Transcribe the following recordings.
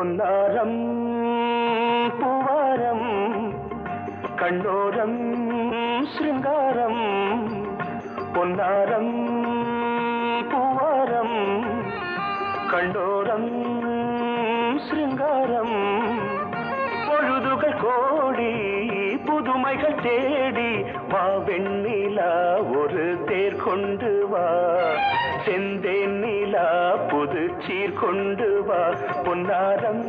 பொன்னாரம் பூவாரம் கண்ணோரம் ஸ்ருங்காரம் பொன்னாரம் பூவாரம் கண்டோரம் ஸ்ருங்காரம் பொழுதுகள் கோடி புதுமைகள் தேடி வா வெண்ணிலா ஒரு தேர் கொண்டு வா. செந்தேன் நிலா புது சீர் கொண்டு வா. பொன்னாரம்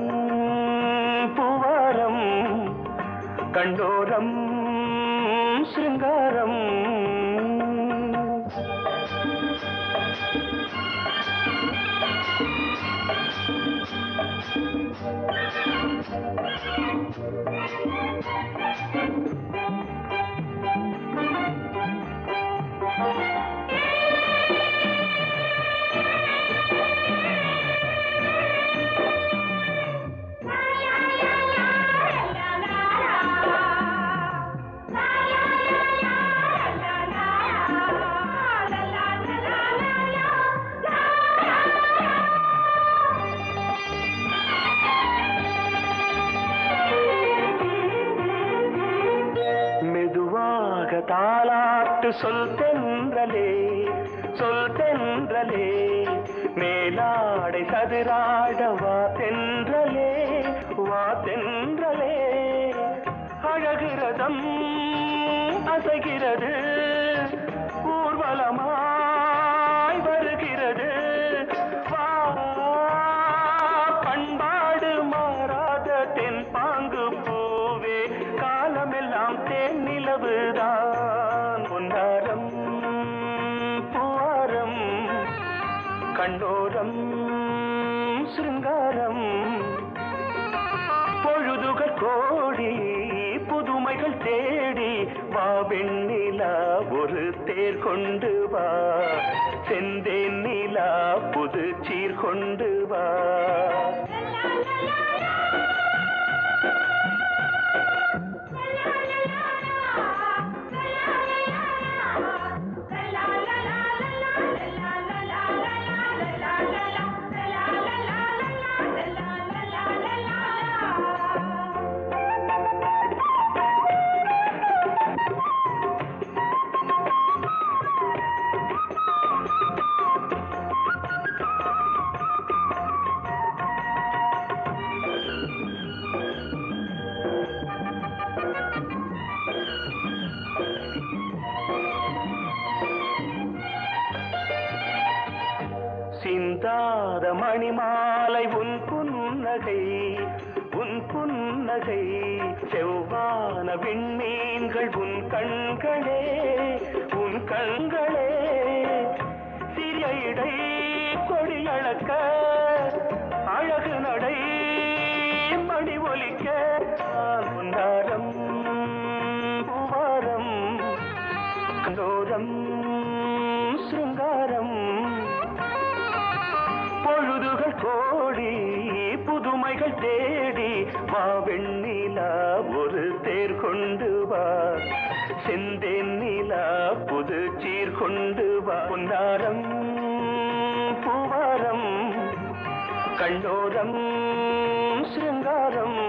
பூவாரம் கண்டோரம் சிருங்காரம். மெதுவாக தாலாட்டு சொல் தென்றலே சொல் தென்றலே. மேலாடை சதுராட கண்ணோரம் சிருங்காரம். பொழுதுகள் கோடி புதுமைகள் தேடி வா வெண்ணிலா ஒரு தேர் கொண்டு வா. செந்தேன் நிலா புது சீர் கொண்டு வா. சிந்தாத மணிமாலை உன் புன்னகை உன் புன்னகை செவ்வான விண்மீன்கள் உன் கண்களே உன் கண்களே. சிறிய இடை கொடியளக்க தேடி வா வெண்ணிலா ஒரு தேர் கொண்டு வா. செந்தேன் நிலா புது சீர் கொண்டு வா. பொன்னாரம் பூவாரம் கண்ணோரம் சிங்காரம்